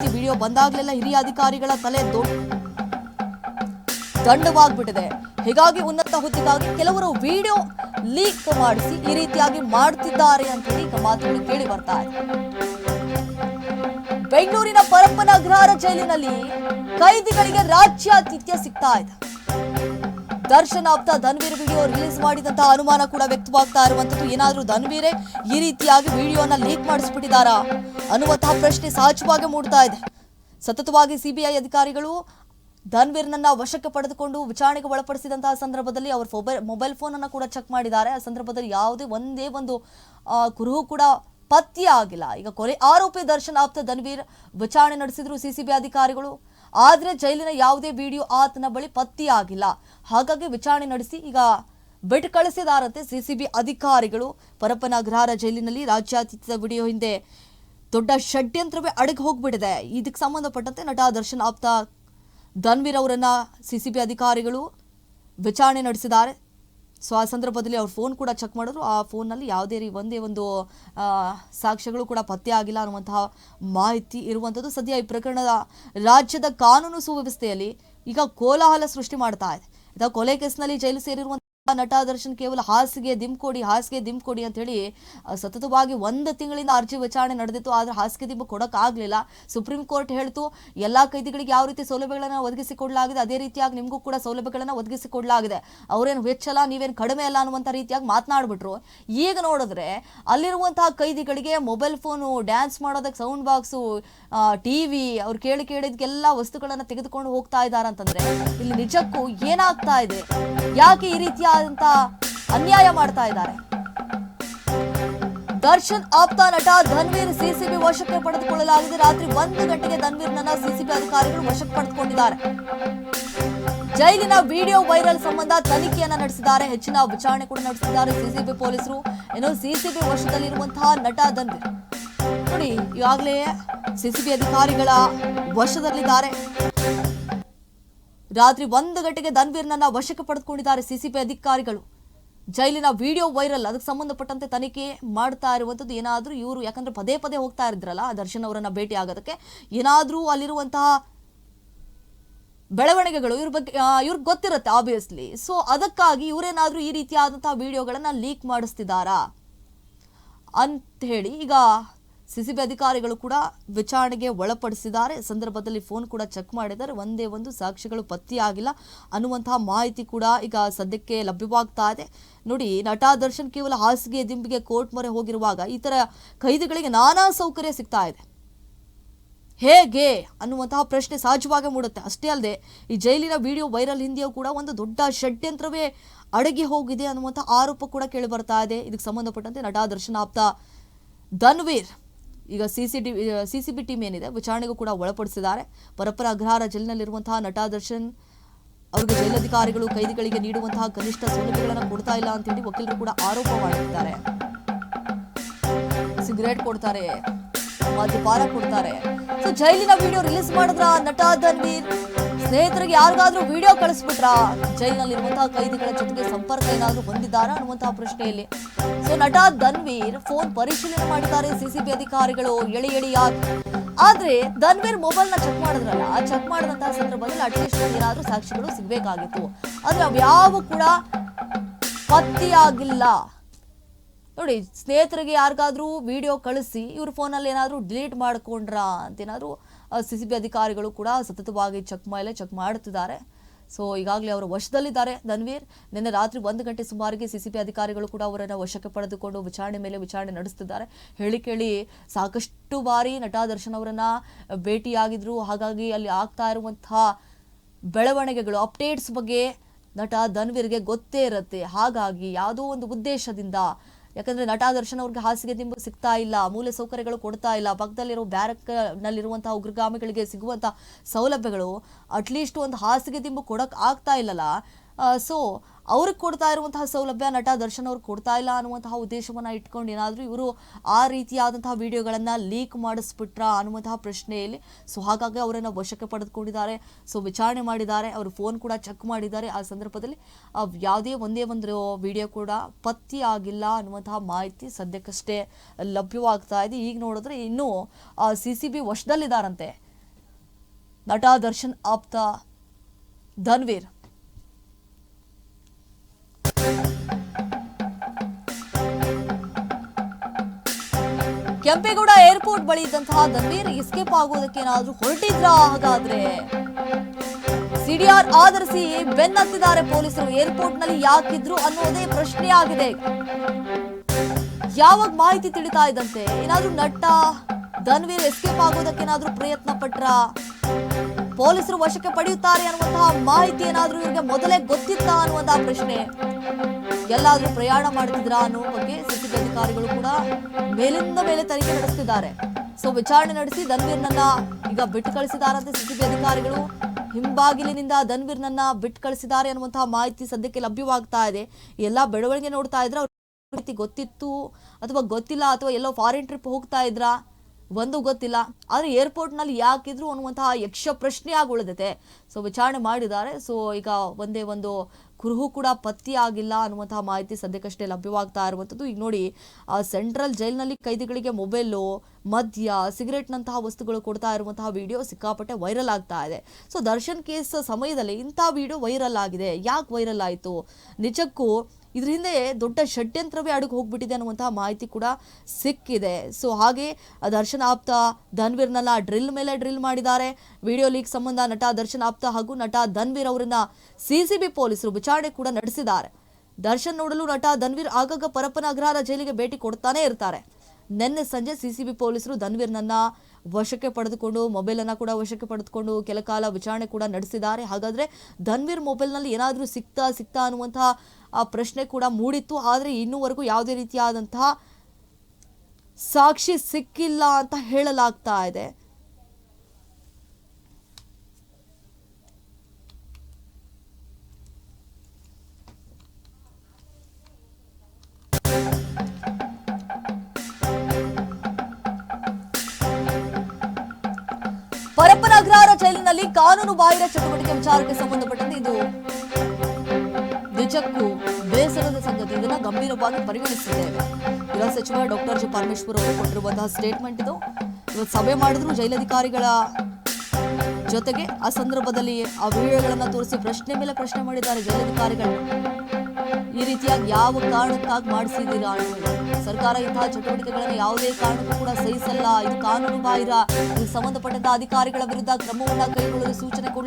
Video ಬಂದಾಗ್ಲೆಲ್ಲ ಹಿರಿಯ ಅಧಿಕಾರಿಗಳ ತಲೆ ದಂಡವಾಗ್ಬಿಟ್ಟಿದೆ. ಹೀಗಾಗಿ ಉನ್ನತ ಹುದ್ದೆಗಾಗಿ ಕೆಲವರು ವಿಡಿಯೋ ಲೀಕ್ ಮಾಡಿಸಿ ಈ ರೀತಿಯಾಗಿ ಮಾಡ್ತಿದ್ದಾರೆ ಅಂತ ಈಗ ಮಾತುಗಳು ಕೇಳಿ ಬರ್ತಾ ಇದೆ. ಬೆಂಗಳೂರಿನ ಪರಪ್ಪನ ಅಗ್ರಹಾರ ಜೈಲಿನಲ್ಲಿ ಕೈದಿಗಳಿಗೆ ರಾಜ್ಯಾತಿಥ್ಯ ಸಿಗ್ತಾ ಇದೆ. ದರ್ಶನ್ ಆಪ್ತ ಧನ್ವೀರ್ ವಿಡಿಯೋ ರಿಲೀಸ್ ಮಾಡಿದಂತಹ ಅನುಮಾನ ಕೂಡ ವ್ಯಕ್ತವಾಗ್ತಾ ಇರುವಂತದ್ದು ಏನಾದರೂ ಧನ್ವೀರೇ, ಈ ರೀತಿಯಾಗಿ ವಿಡಿಯೋನ ಲೀಕ್ ಮಾಡಿಸ್ಬಿಟ್ಟಿದಾರಾ ಅನ್ನುವಂತಹ ಪ್ರಶ್ನೆ ಸಹಜವಾಗಿ ಮೂಡ್ತಾ ಇದೆ. ಸತತವಾಗಿ ಸಿಬಿಐ ಅಧಿಕಾರಿಗಳು ಧನ್ವೀರ್ನನ್ನ ವಶಕ್ಕೆ ಪಡೆದುಕೊಂಡು ವಿಚಾರಣೆಗೆ ಒಳಪಡಿಸಿದಂತಹ ಸಂದರ್ಭದಲ್ಲಿ ಅವ್ರ ಮೊಬೈಲ್ ಫೋನ್ ಅನ್ನ ಕೂಡ ಚೆಕ್ ಮಾಡಿದ್ದಾರೆ. ಆ ಸಂದರ್ಭದಲ್ಲಿ ಯಾವುದೇ ಒಂದೇ ಒಂದು ಕುರುಹು ಕೂಡ ಪತ್ತೆ ಆಗಿಲ್ಲ ಈಗ ಕೊಲೆ ಆರೋಪಿ ದರ್ಶನ್ ಆಪ್ತ ಧನ್ವೀರ್ ವಿಚಾರಣೆ ನಡೆಸಿದ್ರು ಸಿಸಿಬಿ ಅಧಿಕಾರಿಗಳು. ಆದ್ರೆ ಜೈಲಿನ ಯಾವುದೇ ವಿಡಿಯೋ ಆತನ ಬಳಿ ಪತ್ತೆಯಾಗಿಲ್ಲ ಹಾಗಾಗಿ ವಿಚಾರಣೆ ನಡೆಸಿ ಈಗ ಬೆಟ್ ಕಳಿಸಿದಾರಂತೆ ಸಿಸಿಬಿ ಅಧಿಕಾರಿಗಳು. ಪರಪ್ಪನ ಅಗ್ರಹಾರ ಜೈಲಿನಲ್ಲಿ ರಾಜ್ಯಾತಿಥ್ಯದ ವಿಡಿಯೋ ಹಿಂದೆ ದೊಡ್ಡ ಷಡ್ಯಂತ್ರವೇ ಅಡಗಿ ಹೋಗ್ಬಿಟ್ಟಿದೆ. ಇದಕ್ಕೆ ಸಂಬಂಧಪಟ್ಟಂತೆ ನಟ ದರ್ಶನ್ ಆಪ್ತ ಧನ್ವೀರ್ ಅವರನ್ನ ಸಿಸಿಬಿ ಅಧಿಕಾರಿಗಳು ವಿಚಾರಣೆ ನಡೆಸಿದ್ದಾರೆ. ಸೊ ಆ ಸಂದರ್ಭದಲ್ಲಿ ಅವ್ರ ಫೋನ್ ಕೂಡ ಚೆಕ್ ಮಾಡಿದ್ರು. ಆ ಫೋನ್ನಲ್ಲಿ ಯಾವುದೇ ರೀ ಒಂದೇ ಒಂದು ಸಾಕ್ಷ್ಯಗಳು ಕೂಡ ಪತ್ತೆ ಆಗಿಲ್ಲ ಅನ್ನುವಂತಹ ಮಾಹಿತಿ ಇರುವಂಥದ್ದು ಸದ್ಯ ಈ ಪ್ರಕರಣದ ರಾಜ್ಯದ ಕಾನೂನು ಸುವ್ಯವಸ್ಥೆಯಲ್ಲಿ ಈಗ ಕೋಲಾಹಲ ಸೃಷ್ಟಿ ಮಾಡ್ತಾ ಇದೆ. ಅಥವಾ ಕೊಲೆ ಕೇಸ್ನಲ್ಲಿ ಜೈಲು ಸೇರಿರುವಂತಹ ನಟ ದರ್ಶನ್ ಕೇವಲ ಹಾಸಿಗೆ ದಿಮ್ ಕೊಡಿ ಹಾಸಿಗೆ ದಿಮ್ ಕೊಡಿ ಅಂತ ಹೇಳಿ ಸತತವಾಗಿ ಒಂದು ತಿಂಗಳಿಂದ ಅರ್ಜಿ ವಿಚಾರಣೆ ನಡೆದಿತ್ತು. ಆದ್ರೆ ಹಾಸಿಗೆ ದಿಬ್ಬ ಕೊಡೋಕ್ಕಾಗಲಿಲ್ಲ. ಸುಪ್ರೀಂ ಕೋರ್ಟ್ ಹೇಳ್ತು, ಎಲ್ಲಾ ಕೈದಿಗಳಿಗೆ ಯಾವ ರೀತಿ ಸೌಲಭ್ಯಗಳನ್ನು ಒದಗಿಸಿಕೊಡಲಾಗಿದೆ, ಅದೇ ರೀತಿಯಾಗಿ ನಿಮಗೂ ಕೂಡ ಸೌಲಭ್ಯಗಳನ್ನು ಒದಗಿಸಿಕೊಡಲಾಗಿದೆ. ಅವರೇನು ಹೆಚ್ಚಲ್ಲ ನೀವೇನು ಕಡಿಮೆ ಅಲ್ಲ ಅನ್ನುವಂಥ ರೀತಿಯಾಗಿ ಮಾತನಾಡ್ಬಿಟ್ರು. ಈಗ ನೋಡಿದ್ರೆ ಅಲ್ಲಿರುವಂತಹ ಕೈದಿಗಳಿಗೆ ಮೊಬೈಲ್ ಫೋನು, ಡ್ಯಾನ್ಸ್ ಮಾಡೋದಕ್ಕೆ ಸೌಂಡ್ ಬಾಕ್ಸು ಟಿವಿ, ಅವ್ರು ಕೇಳಿ ಕೇಳಿದ್ಗೆಲ್ಲ ವಸ್ತುಗಳನ್ನು ತೆಗೆದುಕೊಂಡು ಹೋಗ್ತಾ ಇದ್ದಾರೆ ಅಂತಂದ್ರೆ ಇಲ್ಲಿ ನಿಜಕ್ಕೂ ಏನಾಗ್ತಾ ಇದೆ? ಯಾಕೆ ಈ ರೀತಿಯಾದಂತ ಅನ್ಯಾಯ ಮಾಡ್ತಾ ಇದ್ದಾರೆ. ದರ್ಶನ್ ಆಪ್ತ ನಟ ಧನ್ವೀರ್ ಸಿಸಿಬಿ ವಶಕ್ಕೆ ಪಡೆದುಕೊಳ್ಳಲಾಗಿದೆ. ರಾತ್ರಿ ಒಂದು ಗಂಟೆಗೆ ಧನ್ವೀರ್ನನ್ನ ಸಿಸಿಬಿ ಅಧಿಕಾರಿಗಳು ವಶಕ್ಕೆ ಪಡೆದುಕೊಂಡಿದ್ದಾರೆ. ಜೈಲಿನ ವಿಡಿಯೋ ವೈರಲ್ ಸಂಬಂಧ ತನಿಖೆಯನ್ನ ನಡೆಸಿದ್ದಾರೆ. ಹೆಚ್ಚಿನ ವಿಚಾರಣೆ ಕೂಡ ನಡೆಸಿದ್ದಾರೆ ಸಿಸಿಬಿ ಪೊಲೀಸರು. ಇನ್ನು ಸಿಸಿಬಿ ವಶದಲ್ಲಿರುವಂತಹ ನಟ ಧನ್ವೀರ್. ನೋಡಿ, ಈಗಾಗಲೇ ಸಿಸಿಬಿ ಅಧಿಕಾರಿಗಳ ವಶದಲ್ಲಿದ್ದಾರೆ. ರಾತ್ರಿ ಒಂದು ಗಂಟೆಗೆ ಧನ್ವೀರ್ನನ್ನ ವಶಕ್ಕೆ ಪಡೆದುಕೊಂಡಿದ್ದಾರೆ ಸಿಸಿಬಿ ಅಧಿಕಾರಿಗಳು. ಜೈಲಿನ ವಿಡಿಯೋ ವೈರಲ್, ಅದಕ್ಕೆ ಸಂಬಂಧಪಟ್ಟಂತೆ ತನಿಖೆ ಮಾಡ್ತಾ ಇರುವಂಥದ್ದು ಏನಾದರೂ ಇವರು, ಯಾಕಂದ್ರೆ ಪದೇ ಪದೇ ಹೋಗ್ತಾ ಇದ್ರಲ್ಲ ದರ್ಶನ್ ಅವರನ್ನ ಭೇಟಿ ಆಗೋದಕ್ಕೆ. ಏನಾದರೂ ಅಲ್ಲಿರುವಂತಹ ಬೆಳವಣಿಗೆಗಳು ಇವ್ರ ಬಗ್ಗೆ ಇವ್ರಿಗೆ ಗೊತ್ತಿರುತ್ತೆ ಆಬ್ವಿಯಸ್ಲಿ ಸೊ ಅದಕ್ಕಾಗಿ ಇವರೇನಾದರೂ ಈ ರೀತಿಯಾದಂತಹ ವಿಡಿಯೋಗಳನ್ನು ಲೀಕ್ ಮಾಡಿಸ್ತಿದ್ದಾರಾ? ಅಂತ ಹೇಳಿ ಈಗ ಸಿಸಿಬಿ ಅಧಿಕಾರಿಗಳು ಕೂಡ ವಿಚಾರಣೆಗೆ ಒಳಪಡಿಸಿದ್ದಾರೆ. ಸಂದರ್ಭದಲ್ಲಿ ಫೋನ್ ಕೂಡ ಚೆಕ್ ಮಾಡಿದ್ದಾರೆ. ಒಂದೇ ಒಂದು ಸಾಕ್ಷಿಗಳು ಪತ್ತೆಯಾಗಿಲ್ಲ. ಅನ್ನುವಂತಹ ಮಾಹಿತಿ ಕೂಡ ಈಗ ಸದ್ಯಕ್ಕೆ ಲಭ್ಯವಾಗ್ತಾ ಇದೆ. ನೋಡಿ, ನಟ ದರ್ಶನ್ ಕೇವಲ ಹಾಸಿಗೆ ದಿಂಬಿಗೆ ಕೋರ್ಟ್ ಮೊರೆ ಹೋಗಿರುವಾಗ ಈ ತರ ಕೈದಿಗಳಿಗೆ ನಾನಾ ಸೌಕರ್ಯ ಸಿಗ್ತಾ ಇದೆ. ಹೇಗೆ? ಅನ್ನುವಂತಹ ಪ್ರಶ್ನೆ ಸಹಜವಾಗಿ ಮೂಡುತ್ತೆ. ಅಷ್ಟೇ ಅಲ್ಲದೆ, ಈ ಜೈಲಿನ ವಿಡಿಯೋ ವೈರಲ್ ಹಿಂದೆಯೂ ಕೂಡ ಒಂದು ದೊಡ್ಡ ಷಡ್ಯಂತ್ರವೇ ಅಡಗಿ ಹೋಗಿದೆ ಅನ್ನುವಂಥ ಆರೋಪ ಕೂಡ ಕೇಳಿ ಬರ್ತಾ ಇದೆ. ಇದಕ್ಕೆ ಸಂಬಂಧಪಟ್ಟಂತೆ ನಟ ದರ್ಶನ್ ಆಪ್ತ ಧನ್ವೀರ್ ಈಗ CC T C C B team ಏನಿದೆ, ವಿಚಾರಣೆಗೂ ಕೂಡ ಒಳಪಡಿಸಿದ್ದಾರೆ. ಪರಪ್ಪರ ಅಗ್ರಹಾರ ಜೈಲಿನಲ್ಲಿರುವಂತಹ ನಟ ದರ್ಶನ್ ಅವರಿಗೆ ಜೈಲಧಿಕಾರಿಗಳು ಕೈದಿಗಳಿಗೆ ನೀಡುವಂತಹ ಕನಿಷ್ಠ ಸೌಲಭ್ಯಗಳನ್ನು ಕೊಡ್ತಾ ಇಲ್ಲ ಅಂತ ಹೇಳಿ ವಕೀಲರು ಕೂಡ ಆರೋಪ ಮಾಡಿದ್ದಾರೆ. ಸಿಗರೇಟ್ ಕೊಡ್ತಾರೆ, ಮದ್ಯಪಾನ ಕೊಡ್ತಾರೆ. ಸೊ ಜೈಲಿನ ವಿಡಿಯೋ ರಿಲೀಸ್ ಮಾಡಿದ್ರ ನಟ ಧನ್ವೀರ್. ಸ್ನೇಹಿತರಿಗೆ ಯಾರಿಗಾದ್ರೂ ವಿಡಿಯೋ ಕಳಿಸ್ಬಿಟ್ರ? ಜೈಲಿನಲ್ಲಿರುವಂತಹ ಕೈದಿಗಳ ಜೊತೆಗೆ ಸಂಪರ್ಕ ಏನಾದರೂ ಹೊಂದಿದ್ದಾರಾ ಅನ್ನುವಂತಹ ಪ್ರಶ್ನೆಯಲ್ಲಿ. ಸೊ ನಟ ಧನ್ವೀರ್ ಫೋನ್ ಪರಿಶೀಲನೆ ಮಾಡಿದ್ದಾರೆ ಸಿಸಿಬಿ ಅಧಿಕಾರಿಗಳು, ಎಳಿ ಆದ್ರೆ ಧನ್ವೀರ್ ಮೊಬೈಲ್ನ ಚೆಕ್ ಮಾಡಿದ್ರಲ್ಲ, ಆ ಚೆಕ್ ಮಾಡಿದಂತಹ ಸಂದರ್ಭದಲ್ಲಿ ಅಟ್ಲೀಸ್ಟ್ ಏನಾದ್ರೂ ಸಾಕ್ಷಿಗಳು ಸಿಗ್ಬೇಕಾಗಿತ್ತು. ಆದ್ರೆ ಅವ್ಯಾವು ಕೂಡ ಪತ್ತೆಯಾಗಿಲ್ಲ. ನೋಡಿ, ಸ್ನೇಹಿತರಿಗೆ ಯಾರಿಗಾದರೂ ವಿಡಿಯೋ ಕಳಿಸಿ, ಇವ್ರ ಫೋನಲ್ಲಿ ಏನಾದರೂ ಡಿಲೀಟ್ ಮಾಡ್ಕೊಂಡ್ರಾ ಅಂತ ಏನಾದರೂ ಸಿ ಸಿ ಬಿ ಅಧಿಕಾರಿಗಳು ಕೂಡ ಸತತವಾಗಿ ಚೆಕ್ ಮೇಲೆ ಚೆಕ್ ಮಾಡುತ್ತಿದ್ದಾರೆ ಸೊ ಈಗಾಗಲೇ ಅವರು ವಶದಲ್ಲಿದ್ದಾರೆ. ಧನ್ವೀರ್, ನಿನ್ನೆ ರಾತ್ರಿ ಒಂದು ಗಂಟೆ ಸುಮಾರಿಗೆ ಸಿ ಸಿ ಬಿ ಅಧಿಕಾರಿಗಳು ಕೂಡ ಅವರನ್ನು ವಶಕ್ಕೆ ಪಡೆದುಕೊಂಡು ವಿಚಾರಣೆ ಮೇಲೆ ವಿಚಾರಣೆ ನಡೆಸುತ್ತಿದ್ದಾರೆ ಹೇಳಿ ಕೇಳಿ ಸಾಕಷ್ಟು ಬಾರಿ ನಟ ದರ್ಶನ್ ಅವರನ್ನು ಭೇಟಿಯಾಗಿದ್ರು. ಹಾಗಾಗಿ ಅಲ್ಲಿ ಆಗ್ತಾ ಇರುವಂತಹ ಬೆಳವಣಿಗೆಗಳು ಅಪ್ಡೇಟ್ಸ್ ಬಗ್ಗೆ ನಟ ಧನ್ವೀರ್ಗೆ ಗೊತ್ತೇ ಇರುತ್ತೆ. ಹಾಗಾಗಿ ಯಾವುದೋ ಒಂದು ಉದ್ದೇಶದಿಂದ ಯಾಕಂದ್ರೆ ನಟ ದರ್ಶನ್ ಅವ್ರಿಗೆ ಹಾಸಿಗೆ ದಿಂಬು ಸಿಗ್ತಾ ಇಲ್ಲ, ಮೂಲ ಸೌಕರ್ಯಗಳು ಕೊಡ್ತಾ ಇಲ್ಲ, ಪಕ್ಕದಲ್ಲಿರೋ ಬ್ಯಾರಕ್ ನಲ್ಲಿರುವಂತಹ ಉಗ್ರಗಾಮಿಗಳಿಗೆ ಸಿಗುವಂತಹ ಸೌಲಭ್ಯಗಳು ಅಟ್ಲೀಸ್ಟ್ ಒಂದು ಹಾಸಿಗೆ ದಿಂಬು ಕೊಡಕ್ ಆಗ್ತಾ ಇಲ್ಲಲ್ಲ. ಸೊ ಅವ್ರಿಗೆ ಕೊಡ್ತಾ ಇರುವಂತಹ ಸೌಲಭ್ಯ, ನಟ ದರ್ಶನ್ ಅವ್ರು ಕೊಡ್ತಾ ಇಲ್ಲ ಅನ್ನುವಂತಹ ಉದ್ದೇಶವನ್ನು ಇಟ್ಕೊಂಡು ಏನಾದರೂ ಇವರು ಆ ರೀತಿಯಾದಂತಹ ವಿಡಿಯೋಗಳನ್ನು ಲೀಕ್ ಮಾಡಿಸ್ಬಿಟ್ರ ಅನ್ನುವಂತಹ ಪ್ರಶ್ನೆಯಲ್ಲಿ ಸೊ ಹಾಗಾಗಿ ಅವರನ್ನು ವಶಕ್ಕೆ ಪಡೆದುಕೊಂಡಿದ್ದಾರೆ. ಸೊ ವಿಚಾರಣೆ ಮಾಡಿದ್ದಾರೆ, ಅವರು ಫೋನ್ ಕೂಡ ಚೆಕ್ ಮಾಡಿದ್ದಾರೆ. ಆ ಸಂದರ್ಭದಲ್ಲಿ ಯಾವುದೇ ಒಂದೇ ಒಂದು ವಿಡಿಯೋ ಕೂಡ ಪತ್ತೆ ಆಗಿಲ್ಲ ಅನ್ನುವಂತಹ ಮಾಹಿತಿ ಸದ್ಯಕ್ಕಷ್ಟೇ ಲಭ್ಯವಾಗ್ತಾ ಇದೆ. ಈಗ ನೋಡಿದ್ರೆ ಇನ್ನೂ ಸಿ ಸಿ ಬಿ ವಶದಲ್ಲಿದ್ದಾರಂತೆ. ನಟ ದರ್ಶನ್ ಆಪ್ತ ಧನ್ವೀರ್. ಕೆಂಪೇಗೌಡ ಏರ್ಪೋರ್ಟ್ ಬಳಿ ಇದ್ದಂತಹ ಧನ್ವೀರ್ ಎಸ್ಕೇಪ್ ಆಗೋದಕ್ಕೆ ಏನಾದ್ರೂ ಹೊರಟಿದ್ರಾ ಹಾಗಾದ್ರೆ? ಸಿಡಿಆರ್ ಆಧರಿಸಿ ಬೆನ್ನತ್ತಿದ್ದಾರೆ ಪೊಲೀಸರು. ಏರ್ಪೋರ್ಟ್ನಲ್ಲಿ ಯಾಕಿದ್ರು ಅನ್ನೋದೇ ಪ್ರಶ್ನೆ ಆಗಿದೆ. ಯಾವಾಗ ಮಾಹಿತಿ ತಿಳಿತಾ ಇದ್ದಂತೆ? ಏನಾದ್ರೂ ನಟ, ಧನ್ವೀರ್ ಎಸ್ಕೇಪ್ ಆಗೋದಕ್ಕೆ ಏನಾದ್ರೂ ಪ್ರಯತ್ನ ಪಟ್ರ? ಪೊಲೀಸರು ವಶಕ್ಕೆ ಪಡೆಯುತ್ತಾರೆ ಅನ್ನುವಂತಹ ಮಾಹಿತಿ ಏನಾದ್ರೂ ಇವರಿಗೆ ಮೊದಲೇ ಗೊತ್ತಿತ್ತ ಅನ್ನುವಂತಹ ಪ್ರಶ್ನೆ. ಎಲ್ಲಾದ್ರೂ ಪ್ರಯಾಣ ಮಾಡ್ತಿದ್ರಾ ಅನ್ನೋ ಬಗ್ಗೆ ಸಿಸಿಬಿ ಅಧಿಕಾರಿಗಳು ಕೂಡ ಮೇಲಿಂದ ಮೇಲೆ ತನಿಖೆ ನಡೆಸ್ತಿದ್ದಾರೆ. ಸೊ ವಿಚಾರಣೆ ನಡೆಸಿ ಧನ್ವೀರ್ನನ್ನ ಈಗ ಬಿಟ್ಟು ಕಳಿಸಿದಾರಂತೆ ಸಿಸಿಬಿ ಅಧಿಕಾರಿಗಳು. ಹಿಂಬಾಗಿಲಿನಿಂದ ಧನ್ವೀರ್ನನ್ನ ಬಿಟ್ಟು ಕಳಿಸಿದ್ದಾರೆ ಅನ್ನುವಂತಹ ಮಾಹಿತಿ ಸದ್ಯಕ್ಕೆ ಲಭ್ಯವಾಗ್ತಾ ಇದೆ. ಎಲ್ಲ ಬೆಳವಣಿಗೆ ನೋಡ್ತಾ ಇದ್ರೆ ಅವ್ರ ಗೊತ್ತಿತ್ತು ಅಥವಾ ಗೊತ್ತಿಲ್ಲ ಅಥವಾ ಎಲ್ಲೋ ಫಾರಿನ್ ಟ್ರಿಪ್ ಹೋಗ್ತಾ ಇದ್ರಾ? ಒಂದು ಗೊತ್ತಿಲ್ಲ. ಆದ್ರೆ ಏರ್ಪೋರ್ಟ್ನಲ್ಲಿ ಯಾಕಿದ್ರು ಅನ್ನುವಂತಹ ಯಕ್ಷ ಪ್ರಶ್ನೆ ಆಗಿ ಉಳಿದಿದೆ ಸೊ ವಿಚಾರಣೆ ಮಾಡಿದ್ದಾರೆ. ಸೊ ಈಗ ಒಂದೇ ಒಂದು ಕುರುಹು ಕೂಡ ಪತ್ತೆಯಾಗಿಲ್ಲ ಅನ್ನುವಂತಹ ಮಾಹಿತಿ ಸದ್ಯಕ್ಕಷ್ಟೇ ಲಭ್ಯವಾಗ್ತಾ ಇರುವಂಥದ್ದು. ಈಗ ನೋಡಿ ಸೆಂಟ್ರಲ್ ಜೈಲ್ನಲ್ಲಿ ಕೈದಿಗಳಿಗೆ ಮೊಬೈಲು, ಮದ್ಯ, ಸಿಗರೇಟ್ನಂತಹ ವಸ್ತುಗಳು ಕೊಡ್ತಾ ಇರುವಂತಹ ವಿಡಿಯೋ ಸಿಕ್ಕಾಪಟ್ಟೆ ವೈರಲ್ ಆಗ್ತಾ ಇದೆ. ಸೊ ದರ್ಶನ್ ಕೇಸ್ ಸಮಯದಲ್ಲಿ ಇಂಥ ವಿಡಿಯೋ ವೈರಲ್ ಆಗಿದೆ. ಯಾಕೆ ವೈರಲ್ ಆಯಿತು? ನಿಜಕ್ಕೂ ಇದ್ರ ಹಿಂದೆ ದೊಡ್ಡ ಷಡ್ಯಂತ್ರವೇ ಅಡುಗೆ ಹೋಗ್ಬಿಟ್ಟಿದೆ ಅನ್ನುವಂತಹ ಮಾಹಿತಿ ಕೂಡ ಸಿಕ್ಕಿದೆ. ಸೊ ಹಾಗೆ ದರ್ಶನ್ ಆಪ್ತ ಧನ್ವೀರ್ನೆಲ್ಲ ಡ್ರಿಲ್ ಮೇಲೆ ಡ್ರಿಲ್ ಮಾಡಿದ್ದಾರೆ. ವಿಡಿಯೋ ಲೀಕ್ ಸಂಬಂಧ ನಟ ದರ್ಶನ್ ಆಪ್ತ ಹಾಗೂ ನಟ ಧನ್ವೀರ್ ಅವರನ್ನ ಸಿಸಿಬಿ ಪೊಲೀಸರು ವಿಚಾರಣೆ ಕೂಡ ನಡೆಸಿದ್ದಾರೆ. ದರ್ಶನ್ ನೋಡಲು ನಟ ಧನ್ವೀರ್ ಆಗಾಗ ಪರಪ್ಪನ ಅಗ್ರಹಾರ ಜೈಲಿಗೆ ಭೇಟಿ ಕೊಡ್ತಾನೆ ಇರ್ತಾರೆ. ನಿನ್ನೆ ಸಂಜೆ ಸಿಸಿಬಿ ಪೊಲೀಸರು ಧನ್ವೀರ್ನನ್ನ ವಶಕ್ಕೆ ಪಡೆದುಕೊಂಡು ಮೊಬೈಲ್ ಅನ್ನ ಕೂಡ ವಶಕ್ಕೆ ಪಡೆದುಕೊಂಡು ಕೆಲ ಕಾಲ ವಿಚಾರಣೆ ಕೂಡ ನಡೆಸಿದ್ದಾರೆ. ಹಾಗಾದ್ರೆ ಧನ್ವೀರ್ ಮೊಬೈಲ್ನಲ್ಲಿ ಏನಾದರೂ ಸಿಗ್ತಾ ಸಿಗ್ತಾ ಅನ್ನುವಂತಹ ಪ್ರಶ್ನೆ ಕೂಡ ಮೂಡಿತ್ತು. ಆದರೆ ಇನ್ನೂವರೆಗೂ ಯಾವುದೇ ರೀತಿಯಾದಂತಹ ಸಾಕ್ಷಿ ಸಿಕ್ಕಿಲ್ಲ ಅಂತ ಹೇಳಲಾಗ್ತಾ ಇದೆ. ಪರಪ್ಪನ ಅಗ್ರಹಾರ ಜೈಲಿನಲ್ಲಿ ಕಾನೂನು ಬಾಹಿರ ಚಟುವಟಿಕೆ ವಿಚಾರಕ್ಕೆ ಸಂಬಂಧಪಟ್ಟಂತೆ ಇದು ಬೇಸರದ ಸಂಗತಿ ಗಂಭೀರವಾಗಿ ಪರಿಗಣಿಸಿದ್ದೇವೆ. ಗೃಹ ಸಚಿವ ಡಾಕ್ಟರ್ ಜಿ ಪರಮೇಶ್ವರ್ ಅವರು ಕೊಟ್ಟಿರುವಂತಹ ಸ್ಟೇಟ್ಮೆಂಟ್ ಇದು. ಇವತ್ತು ಸಭೆ ಮಾಡಿದ್ರು ಜೈಲಧಿಕಾರಿಗಳ ಜೊತೆಗೆ ಆ ಸಂದರ್ಭದಲ್ಲಿ ಆ ವಿಡಿಯೋಗಳನ್ನ ತೋರಿಸಿ ಪ್ರಶ್ನೆ ಮೇಲೆ ಪ್ರಶ್ನೆ ಮಾಡಿದ್ದಾರೆ ಜೈಲಧಿಕಾರಿಗಳು. ಈ ರೀತಿಯಾಗಿ ಯಾವ ಕಾರಣಕ್ಕಾಗಿ ಮಾಡಿಸಿದ್ದೀರಾ ಸರ್ಕಾರ ಇಂತಹ ಚಟುವಟಿಕೆಗಳನ್ನು ಯಾವುದೇ ಕಾರಣಕ್ಕೂ ಕೂಡ ಸಹಿಸಲ್ಲ. ಇದು ಕಾನೂನು ಬಾಹಿರ. ಸಂಬಂಧಪಟ್ಟ ಸಂಬಂಧಪಟ್ಟಂತಹ ಅಧಿಕಾರಿಗಳ ವಿರುದ್ಧ ಕ್ರಮವನ್ನ ಕೈಗೊಳ್ಳಲು ಸೂಚನೆ ಕೊಡಲಾಗಿದೆ